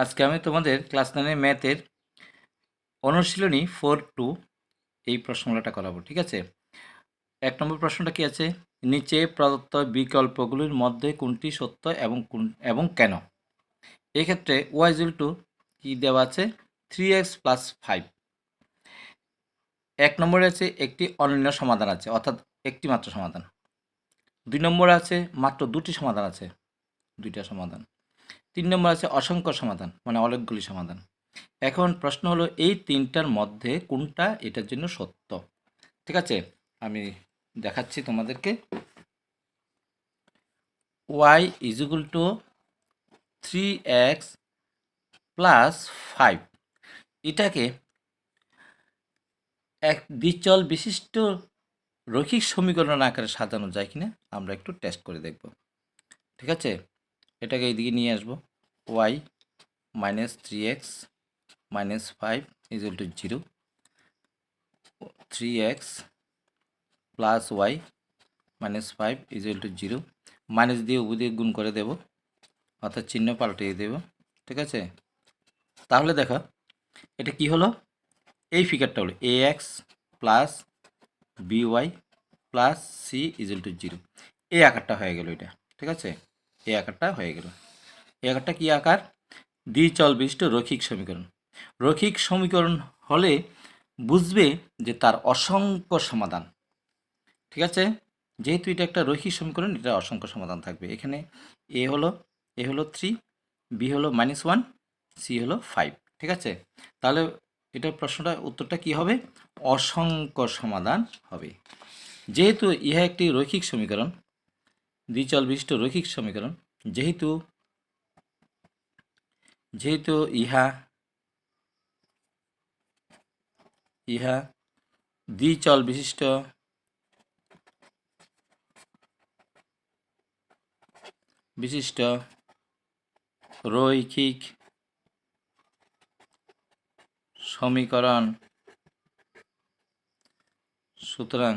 আজকে আমি তোমাদের ক্লাস নাইনের ম্যাথের অনুশীলনী ফোর টু এই প্রশ্নগুলোটা করাবো, ঠিক আছে? এক নম্বর প্রশ্নটা কি আছে? নিচে প্রদত্ত বিকল্পগুলির মধ্যে কোনটি সত্য এবং কোন, এবং কেন? এক্ষেত্রে ওয়াইজুল টু কি দেওয়া আছে? থ্রি এক্স প্লাস ফাইভ এক নম্বরে আছে একটি অনন্য সমাধান আছে, অর্থাৎ একটি মাত্র সমাধান। দুই নম্বরে আছে মাত্র দুটি সমাধান আছে, দুইটা সমাধান। তিন নম্বর আছে অসংখ্য সমাধান মানে অনেকগুলি সমাধান। এখন প্রশ্ন হলো, এই তিনটার মধ্যে কোনটা এটার জন্য সত্য? ঠিক আছে? আমি দেখাচ্ছি তোমাদেরকে। Y is equal two three x plus five এটাকে এক দ্বিচল বিশিষ্ট রৈখিক সমীকরণ আকারে সাজানো যায় কিনা, আমরা একটু টেস্ট করে দেখব। ঠিক আছে? এটাকে এইদিকে নিয়ে আসব। Y minus three x minus five equal to zero three x plus y minus five equal to zero minus দিয়ে উবু দিয়ে গুণ করে দেব। অর্থাৎ চিহ্ন পাল্টিয়ে দেব। ঠিক আছে? তাহলে দেখো, এটা কি হলো? এই ফিগারটা হলো a x plus b y plus c equal to zero এই আকারটা হয়ে গেল এটা। ঠিক আছে? এই আকারটা হয়ে গেল। এই আকারটা কি আকার? দ্বিচল বিশিষ্ট রৈখিক সমীকরণ। রৈখিক সমীকরণ হলে বুঝবে যে তার অসংখ্য সমাধান। ঠিক আছে? যেহেতু এটা একটা রৈখিক সমীকরণ, এটা অসংখ্য সমাধান থাকবে। এখানে এ হলো এ হলো থ্রি বি হলো মাইনাস ওয়ান সি হলো ফাইভ ঠিক আছে? তাহলে এটা প্রশ্নটা, উত্তরটা কি হবে? অসংখ্য সমাধান হবে। যেহেতু ইহা একটি রৈখিক সমীকরণ দ্বিচল বিশিষ্ট রৈখিক সমীকরণ। যেহেতু যেহেতু ইহা ইহা দ্বিচল বিশিষ্ট বিশিষ্ট রৈখিক সমীকরণ। সুতরাং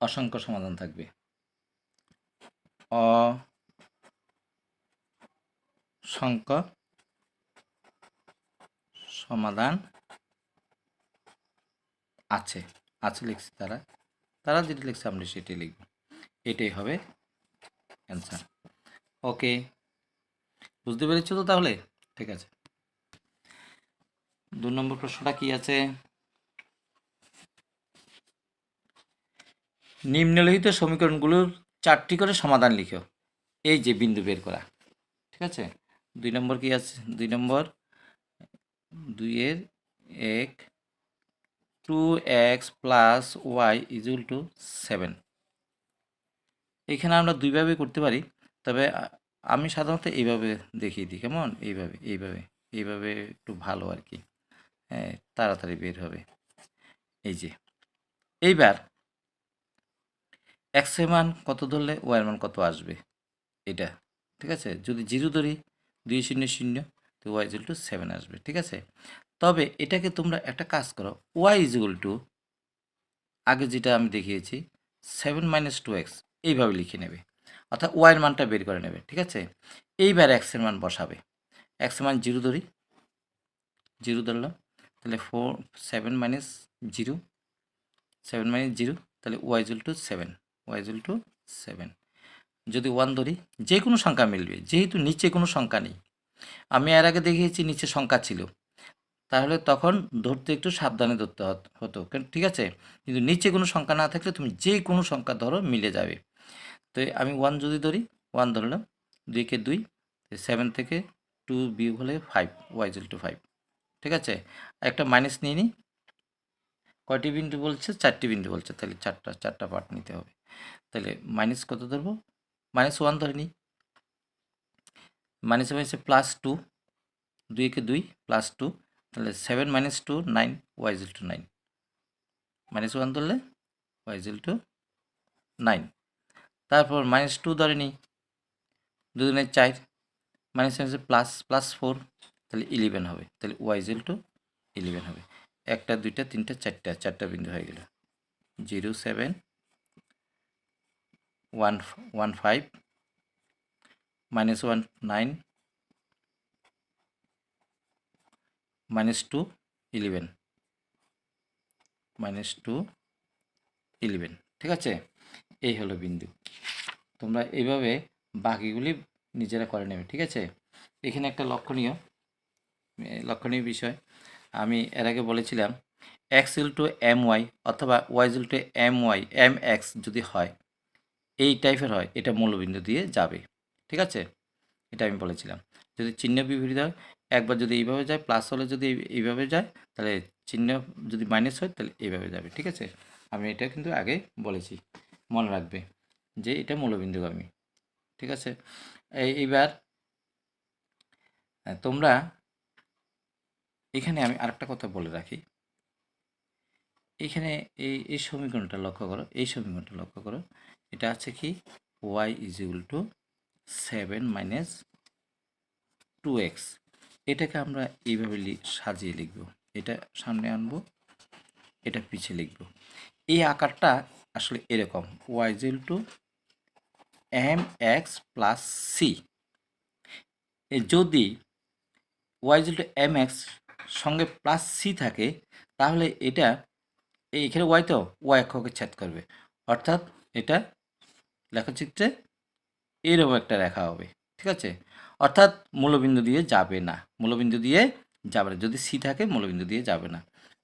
অসংখ্য সমাধান থাকবে। অসংখ্য সমাধান আছে আছে লিখছে তারা। তারা যেটি লিখছে আমরা সেটি লিখব। এটাই হবে অ্যান্সার ওকে, বুঝতে পেরেছ তো তাহলে? ঠিক আছে। দু নম্বর প্রশ্নটা কি আছে? নিম্নলিখিত সমীকরণগুলোর চারটি করে সমাধান লিখো। এই যে বিন্দু বের করা, ঠিক আছে? দুই নম্বর কি আছে? দুই নম্বর, দুইয়ের এক two x plus y equal to seven এখানে আমরা দুইভাবে করতে পারি, তবে আমি সাধারণত এইভাবে দেখিয়ে দিই, কেমন? এইভাবে এইভাবে এইভাবে একটু ভালো আর কি। হ্যাঁ তাড়াতাড়ি বের হবে। এই যে, এইবার এক্সের মান কত ধরলে ওয়াইয়ের মান কত আসবে? এটা, ঠিক আছে? যদি জিরো ধরি, দুই শূন্য শূন্য, তো ওয়াই ইজুয়াল টু সেভেন আসবে, ঠিক আছে? তবে এটাকে তোমরা একটা কাজ করো ওয়াই ইজুয়াল টু আগে যেটা আমি দেখিয়েছি সেভেন মাইনাস টু এক্স এইভাবে লিখে নেবে। অর্থাৎ ওয়াইয়ের মানটা বের করে নেবে, ঠিক আছে? এইবার এক্সের মান বসাবে। এক্সের মান জিরো ধরি, জিরো ধরলাম, তাহলে four seven minus zero seven minus zero, তাহলে y equal to seven y equal to seven যদি ওয়ান ধরি, যে কোনো সংখ্যা মিলবে, যেহেতু নিচে কোনো সংখ্যা নেই। আমি এর আগে দেখিয়েছি নিচে সংখ্যা ছিল। তাহলে তখন ধরতে একটু সাবধানে ধরতে হতো ঠিক আছে? কিন্তু নিচে কোনো সংখ্যা না থাকলে তুমি যে কোনো সংখ্যা ধরো, মিলে যাবে। তো আমি ওয়ান যদি ধরি ওয়ান ধরলাম। দুইকে দুই সেভেন থেকে টু বিয়োগ হলে ফাইভ ওয়াইজেল টু ফাইভ ঠিক আছে? একটা মাইনাস নিয়ে নিই কয়টি বিন্দু বলছে? চারটি বিন্দু বলছে। তাহলে চারটা চারটা পার্ট নিতে হবে। তাহলে মাইনাস কত ধরবো? মাইনাস ওয়ান ধরে নিই। মাইনাসে মাইনাসে প্লাস টু দুই দুইকে দুই প্লাস টু তাহলে seven minus two nine equal to nine minus one ধরলে ওয়াইজেল টু নাইন তারপর মাইনাস টু ধরে নিই। দুজনের চার। মাইনাস মাইনাসে প্লাস প্লাস ফোর তাহলে ইলেভেন হবে। তাহলে ওয়াইজেল টু ইলেভেন হবে। একটা, দুইটা, তিনটা, চারটা চারটা বিন্দু হয়ে গেল। Zero seven, one one five, minus one nine, minus two eleven, minus two eleven, ঠিক আছে? এই হলো বিন্দু। তোমরা এইভাবে বাকিগুলি নিজেরা করে নেবে, ঠিক আছে? এখানে একটা লক্ষণীয় লক্ষণীয় বিষয়। আমি এর আগে বলেছিলাম x equal to m y অথবা y equal to m y m x যদি হয়, এই টাইপের হয়, এটা মূলবিন্দু দিয়ে যাবে। ঠিক আছে? এটা আমি বলেছিলাম। যদি চিহ্ন বিপরীত হয়, একবার যদি এইভাবে যায় প্লাস হলে যদি এইভাবে যায়, তাহলে চিহ্ন যদি মাইনাস হয়, তাহলে এইভাবে যাবে। ঠিক আছে? আমি এটা কিন্তু আগে বলেছি। মনে রাখবে যে এটা মূলবিন্দুগামী। ঠিক আছে? এই এইবার তোমরা এখানে আমি আরেকটা কথা বলে রাখি। এখানে এই এই সমীকরণটা লক্ষ্য করো, এই সমীকরণটা লক্ষ্য করো। এটা আছে কি? Y is equal to seven minus two x এটাকে আমরা এইভাবে সাজিয়ে লিখব। এটা সামনে আনব, এটা পিছিয়ে লিখব। এই আকারটা আসলে এরকম। Y equal to m x plus c যদি y is to m x সঙ্গে প্লাস সি থাকে, তাহলে এটা এই এখানে ওয়াই তো ওয়াই অক্ষকে ছেদ করবে। অর্থাৎ এটা লেখচিত্রে এরকম একটা রেখা হবে, ঠিক আছে? অর্থাৎ মূলবিন্দু দিয়ে যাবে না, মূলবিন্দু দিয়ে যাবে না। যদি সি থাকে, মূলবিন্দু দিয়ে যাবে না।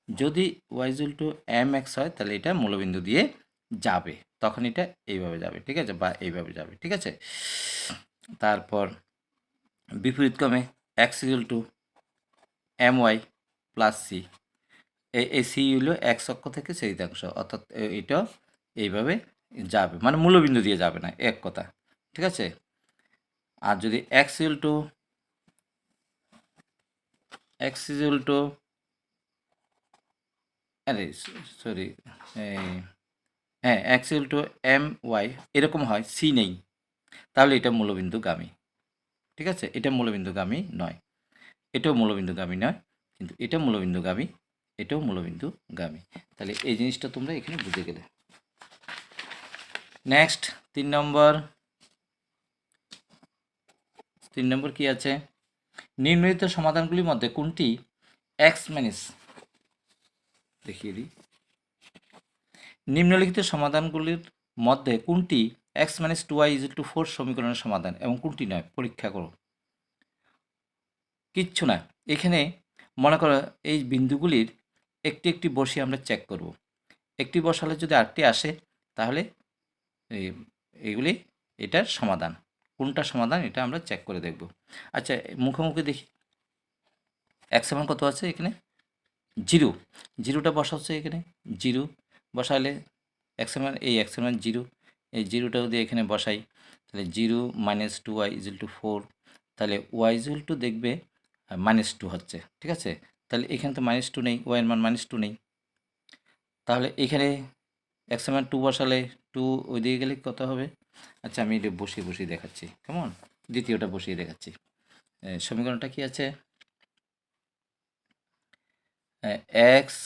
যদি ওয়াইজুল টু এম এক্স হয়, তাহলে এটা মূলবিন্দু দিয়ে যাবে। তখন এটা এইভাবে যাবে, ঠিক আছে? বা এইভাবে যাবে, ঠিক আছে? তারপর বিপরীত ক্রমে x equal to m y plus c এই সি হলো এক অক্ষ থেকে চরিতাংশ, অর্থাৎ এটা এইভাবে যাবে মানে মূলবিন্দু দিয়ে যাবে না, এক কথা, ঠিক আছে? আর যদি x equal to x equal to আরে সরি হ্যাঁ x equal to m y এরকম হয় সি নেই, তাহলে এটা মূলবিন্দুগামী, ঠিক আছে? এটা মূলবিন্দুগামী নয়। এটাও মূলবিন্দুগামী নয়, কিন্তু এটা মূলবিন্দুগামী, এটাও মূলবিন্দুগামী। তাহলে এই জিনিসটা তোমরা এখানে বুঝে গেলে। নেক্সট তিন নম্বর। তিন নম্বর কি আছে? নিম্নলিখিত সমাধানগুলির মধ্যে কোনটি এক্স মাইনাস দেখিয়ে দিই। নিম্নলিখিত সমাধানগুলির মধ্যে কোনটি x minus two y is to four সমীকরণের সমাধান এবং কোনটি নয়? পরীক্ষা করো। কিচ্ছু না। এখানে মনে করো এই বিন্দুগুলির একটি একটি বসিয়ে আমরা চেক করব। একটি বসালে যদি আটটি আসে, তাহলে এই এইগুলি এটার সমাধান। কোনটা সমাধান এটা আমরা চেক করে দেখব। আচ্ছা মুখোমুখি দেখি। এক্স এমন কত আছে এখানে? জিরো। জিরোটা বসা হচ্ছে এখানে। জিরো। বসালে এক্স এমন এই এক্স এমন জিরো। এই জিরোটা যদি এখানে বসাই, তাহলে zero minus two y equal to four. তাহলে ওয়াই ইজুল টু দেখবে মাইনাস টু হচ্ছে, ঠিক আছে? তাহলে এখানে তো মাইনাস টু নেই ওয়াইয়ের মান মাইনাস টু নেই। তাহলে এখানে এক্স মান টু বসালে টু ওই দিকে গেলে কত হবে? আচ্ছা আমি এটা বসিয়ে বসিয়ে দেখাচ্ছি, কেমন? দ্বিতীয়টা বসিয়ে দেখাচ্ছি। সমীকরণটা কি আছে? X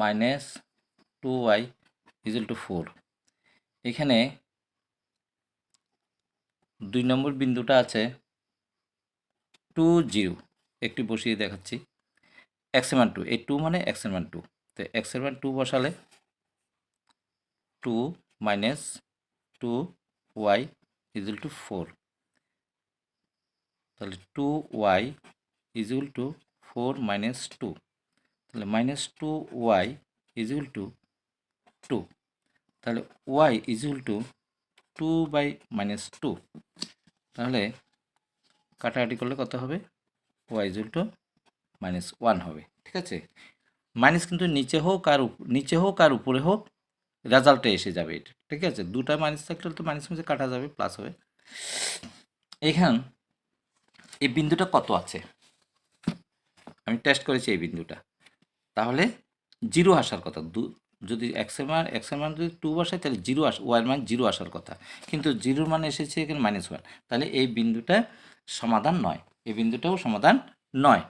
minus two y equal to four. এখানে দুই নম্বর বিন্দুটা আছে টু জিরো। একটি বসিয়ে দেখাচ্ছি। এক্স মান টু এই টু মানে এক্স মান টু তো এক্স মান টু বসালে two minus two y equal to four তাহলে two y equal to four minus two তাহলে minus two y equal to two two y equal to two by minus two তাহলে কাটাকাটি করলে কত হবে? ওয়াই টু মাইনাস ওয়ান হবে, ঠিক আছে? মাইনাস কিন্তু নিচে হোক আর নিচে হোক আর উপরে হোক রেজাল্টে এসে যাবে এটা, ঠিক আছে? দুটা মাইনাস থাকলে তো মাইনাস মাঝে কাটা যাবে প্লাস হবে। এখান, এই বিন্দুটা কত আছে? আমি টেস্ট করেছি এই বিন্দুটা। তাহলে জিরো আসার কথা, দু, যদি এক্সের মান এক্সের মান যদি টু বসায় তাহলে জিরো আস ওয়ার মান জিরো আসার কথা। কিন্তু জিরোর মান এসেছে এখানে মাইনাস ওয়ান তাহলে এই বিন্দুটা সমাধান নয়। এই বিন্দুটাও সমাধান নয়।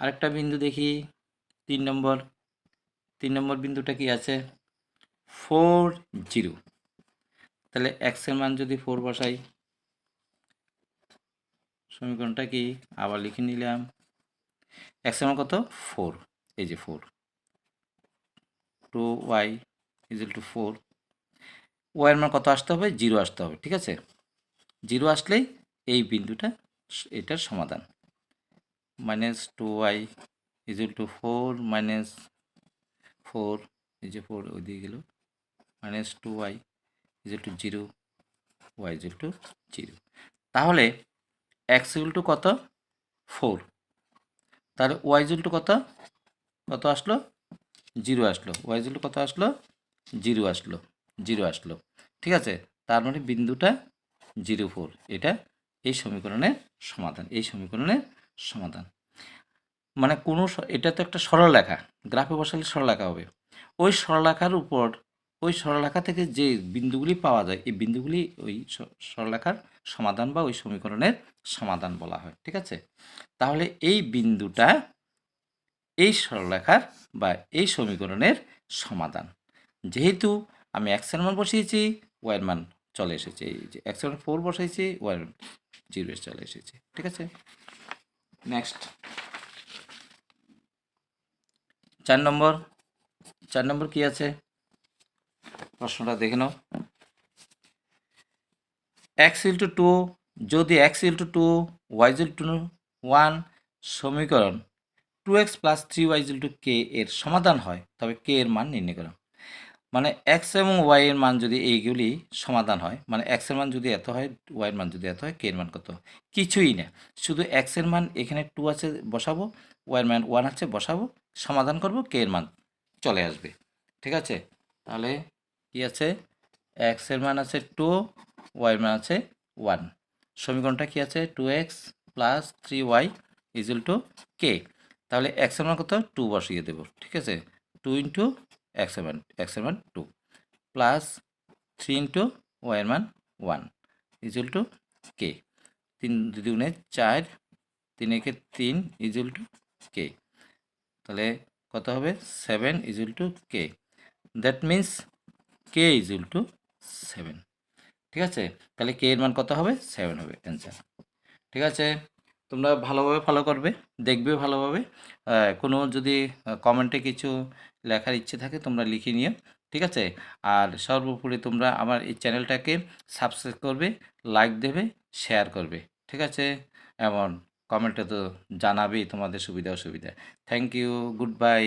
আরেকটা বিন্দু দেখি, তিন নম্বর। তিন নম্বর বিন্দুটা কি আছে? Four zero. তাহলে এক্সের মান যদি ফোর বসাই, সমীকরণটা কি? আবার লিখে নিলাম। এক্সের মান কত? ফোর, এই যে four. Two y equal to four. ওয়াইয়ের মান কত আসতে হবে? জিরো আসতে হবে, ঠিক আছে? জিরো আসলেই এই বিন্দুটা এটার সমাধান। Minus two y equal to four minus four এই যে ফোর ওই দিয়ে গেল। Minus two y equal to zero y equal to zero তাহলে এক্স ইকুয়াল টু কত? ফোর তাহলে ওয়াই ইকুয়াল টু কত? কত আসলো? জিরো আসলো। ওয়াই ইকুয়াল টু কত আসলো? জিরো আসলো। জিরো আসলো। ঠিক আছে? তার মানে বিন্দুটা জিরো ফোর এটা এই সমীকরণের সমাধান, এই সমীকরণের সমাধান। মানে কোনো এটা তো একটা সরলরেখা গ্রাফে বসালে সরলরেখা হবে। ওই সরলরেখার উপর, ওই সরলরেখা থেকে যে বিন্দুগুলি পাওয়া যায়, এই বিন্দুগুলি ওই সরলরেখার সমাধান বা ওই সমীকরণের সমাধান বলা হয়, ঠিক আছে? তাহলে এই বিন্দুটা এই সরলরেখার বা এই সমীকরণের সমাধান। যেহেতু আমি এক্সের মান বসিয়েছি ওয়াইয়ের মান চলে এসেছে, এই যে এক্সের মান ফোর বসাইছি ওয়াইয়ের জিরো চলে এসেছে, ঠিক আছে? নেক্সট চার নম্বর চার নম্বর কি আছে? প্রশ্নটা দেখে নাও। এক্স ইল টু টু যদি x equal to two y equal to one সমীকরণ two x plus three y equal to k এর সমাধান হয়, তবে কে এর মান নির্ণয় করো। মানে এক্স এবং ওয়াই এর মান যদি এইগুলি সমাধান হয় মানে এক্সের মান যদি এত হয় ওয়াই এর মান যদি এত হয় কে এর মান কত কিছুই না শুধু এক্সের মান এখানে টু আছে বসাবো ওয়াই এর মান ওয়ান আছে বসাবো সমাধান করব কে এর মান চলে আসবে ঠিক আছে তাহলে কি আছে এক্সের মান আছে টু ওয়াই এর মান আছে ওয়ান সমীকরণটা কি আছে two x plus three y equal to k তাহলে এক্সের মান কত টু বসিয়ে দেবো ঠিক আছে টু ইন্টু এক্সের মান এক্সের মান two plus three into y এর মান ওয়ান ইজুয়াল টু কে তিন দুগুণে চার, তিন একে তিন ইজুয়াল টু কে তাহলে কত হবে? Seven equal to k that means k equal to seven ঠিক আছে? তাহলে কে এর মান কত হবে? সেভেন হবে অ্যান্সার ঠিক আছে? তোমরা ভালোভাবে ফলো করবে, দেখবে ভালোভাবে। কোনো যদি কমেন্টে কিছু লেখার ইচ্ছে থাকে, তোমরা লিখে নিও, ঠিক আছে? আর সর্বোপরি তোমরা আমার এই চ্যানেলটাকে সাবস্ক্রাইব করবে লাইক দেবে শেয়ার করবে, ঠিক আছে? এমন কমেন্টে তো জানাবেই তোমাদের সুবিধা অসুবিধা। Thank you good bye